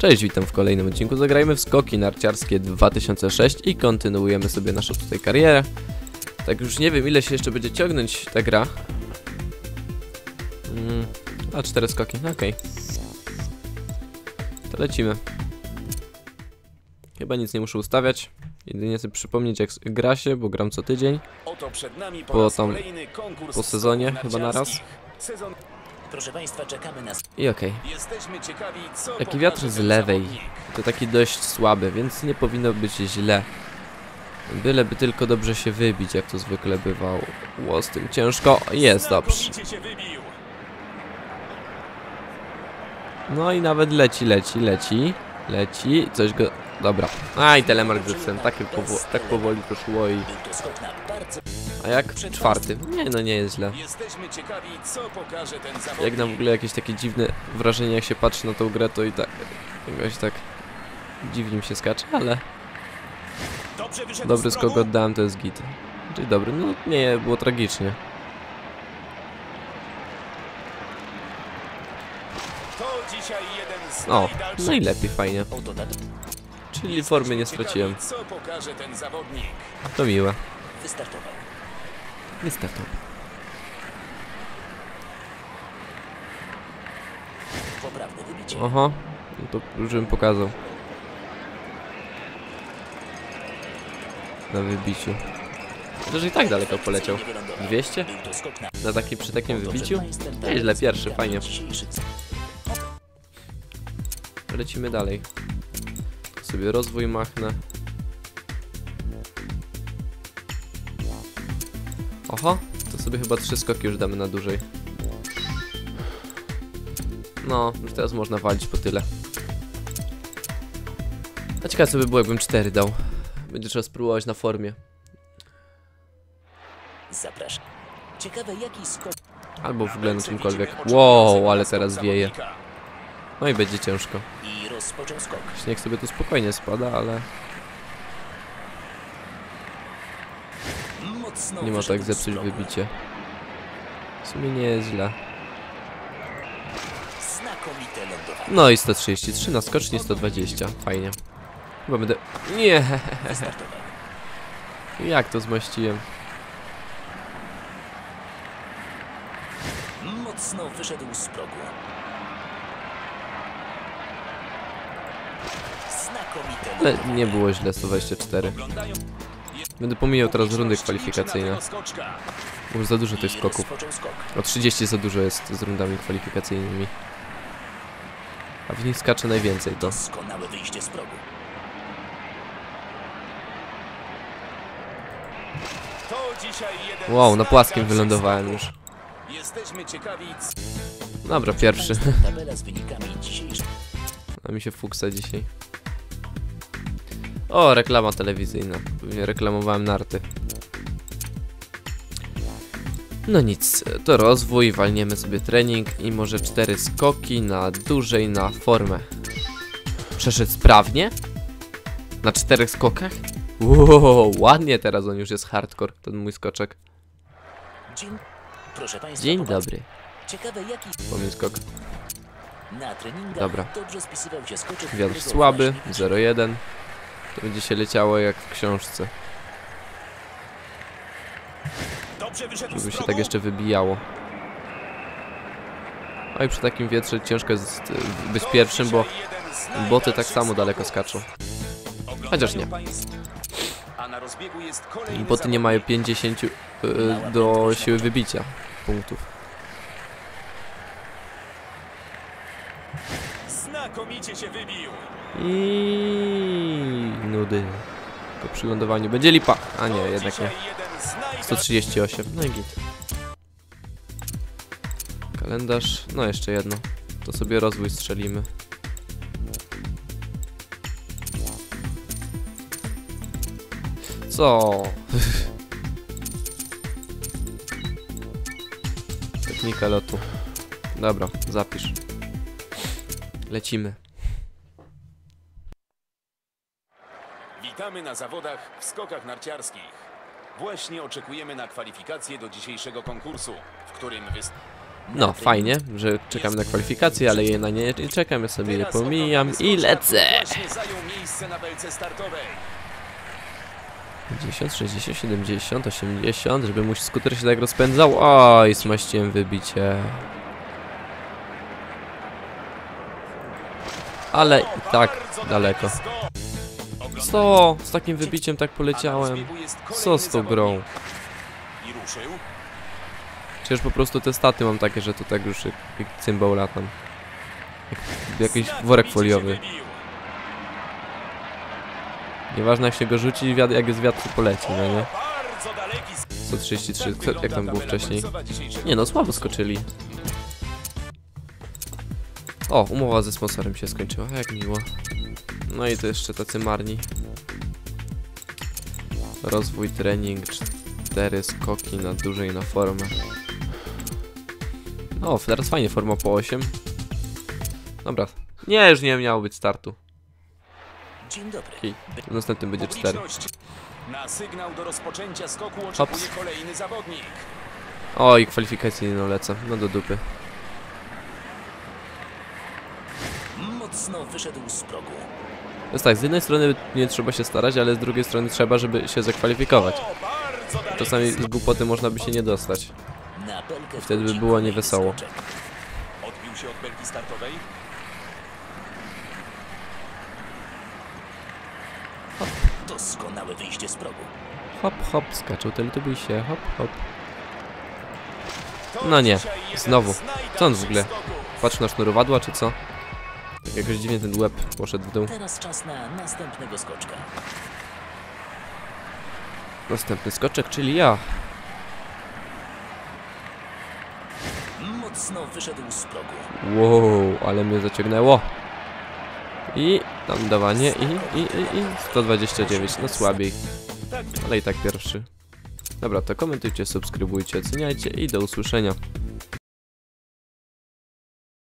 Cześć, witam w kolejnym odcinku. Zagrajmy w skoki narciarskie 2006 i kontynuujemy sobie naszą tutaj karierę. Tak już nie wiem ile się jeszcze będzie ciągnąć ta gra. Mm, a cztery skoki, no okej. To lecimy. Chyba nic nie muszę ustawiać. Jedynie sobie przypomnieć jak gra się, bo gram co tydzień. Oto przed nami po, Po raz tam- po sezonie, chyba naraz. narciarskich. Sezon... Proszę Państwa, czekamy na I okej. Jesteśmy ciekawi, co Taki wiatr z lewej. zawodnik. To taki dość słaby, więc nie powinno być źle. Byleby tylko dobrze się wybić, jak to zwykle bywało. Ło, z tym ciężko. Jest dobrze. No i nawet leci, leci, leci. Leci. Coś go... Dobra. A i telemark zepsułem. Takie powo tak powoli to szło i... A jak? Czwarty. Nie, no nie jest źle. Jesteśmy ciekawi, co pokaże ten zawodnik. Jak na w ogóle jakieś takie dziwne wrażenie, jak się patrzy na tą grę, to i tak... Jakoś tak... Dziwnie mi się skacze, ale... Dobry z skok oddałem, to jest git. Czyli dobry, no nie, było tragicznie. O, najdalszych. no i lepiej, fajnie. tak Czyli formy nie straciłem. To miłe. wystartował. Niestety. Oho, no to już bym pokazał. Na wybiciu. Chociaż i tak daleko poleciał. Nie wylądował. 200? Był to skok na takim, przy takim wybiciu? Nieźle, pierwszy, fajnie. Lecimy dalej. Sobie rozwój machnę. Oho, to sobie chyba trzy skoki już damy na dłużej. No, już teraz można walić po tyle. A ciekawe co by było jakbym cztery dał. Będzie trzeba spróbować na formie. Zapraszam. Ciekawe jaki skok Albo w ogóle na czymkolwiek. Wow, ale teraz wieje. No i będzie ciężko. i rozpoczął skok. Śnieg sobie tu spokojnie spada, ale nie ma wyszedł tak zepsuć wybicie. W sumie nie jest źle. No i 133 na skoczni 120. Fajnie. Chyba będę... Nie! Jak to zmościłem? Mocno wyszedł z progu. Ale nie było źle 124. Będę pomijał teraz rundy kwalifikacyjne. Bo już za dużo tych skoków. O 30 za dużo jest z rundami kwalifikacyjnymi. A w nich skacze najwięcej to. Doskonałe wyjście z progu. Wow, na płaskim wylądowałem już. Dobra, pierwszy. A mi się fuksa dzisiaj. O, reklama telewizyjna. Pewnie reklamowałem narty. No nic, to rozwój, walniemy sobie trening i może cztery skoki na dłużej na formę. Przeszedł sprawnie? Na czterech skokach? Wow, ładnie teraz on już jest hardcore, ten mój skoczek. Dzień. Proszę Państwa, Dzień dobry. Ciekawe jaki Pomysł skok. na Dobra. dobrze spisywał się skoczek. Wiatr słaby, właśnie 0,1. To będzie się leciało jak w książce. Żeby się tak jeszcze wybijało. A i przy takim wietrze ciężko jest y, być pierwszym, bo boty tak samo daleko skaczą. Chociaż nie. boty nie mają zawodnik. 50 y, do siły wybicia punktów. Znakomicie się wybił. I nudy. Tylko przy lądowaniu będzie lipa. A nie, jednak nie. dzisiaj jeden z najdalszych 138. No i git. Kalendarz. No jeszcze jedno. To sobie rozwój strzelimy. Co? Technika lotu. Dobra, zapisz. Lecimy. Witamy na zawodach w skokach narciarskich. Właśnie oczekujemy na kwalifikacje do dzisiejszego konkursu, w którym wys... No, fajnie, że czekam na kwalifikacje, ale ja na nie nie czekam, ja sobie je pomijam i lecę! Właśnie zajął miejsce na belce startowej. 50, 60, 70, 80, żeby mój skuter się tak rozpędzał. Oj, smaściłem wybicie. Ale i tak daleko. Co? Z takim wybiciem tak poleciałem. Co z tą grą? Przecież po prostu te staty mam takie, że to tak już jak, jak cymbał latam. Jak, jakiś worek foliowy. Nieważne jak się go rzuci, jak jest wiatr, poleci, no nie? Bardzo daleki skok. 133, Tak kto- wygląda jak tam było wcześniej? Nie no, słabo skoczyli. O, umowa ze sponsorem się skończyła, jak miło. No i to jeszcze tacy marni. Rozwój, trening, cztery skoki na dłużej na formę. O, teraz fajnie, forma po 8. Dobra. Nie, już nie miało być startu. Dzień dobry. Okej, w następnym będzie 4. Publiczność. Na sygnał do rozpoczęcia skoku Hops. oczekuje kolejny zawodnik. Oj, kwalifikacyjną lecę. No do dupy. Mocno wyszedł z progu. To jest tak, z jednej strony nie trzeba się starać, ale z drugiej strony trzeba, żeby się zakwalifikować. Czasami z głupoty można by się nie dostać. Wtedy by było niewesoło. Odbił się od belki startowej. Doskonałe wyjście z progu. Hop, hop, skaczą teletubisie, hop, hop. No nie, znowu. Co on w ogóle? Patrz na sznurowadła, czy co? Jakoś dziwnie ten łeb poszedł w dół. Teraz czas na następnego skoczka. Następny skoczek, czyli ja. Mocno wyszedł z progu. Wow, ale mnie zaciągnęło. I tam dawanie i, i, i, i 129, no słabiej. Ale i tak pierwszy. Dobra, to komentujcie, subskrybujcie, oceniajcie i do usłyszenia.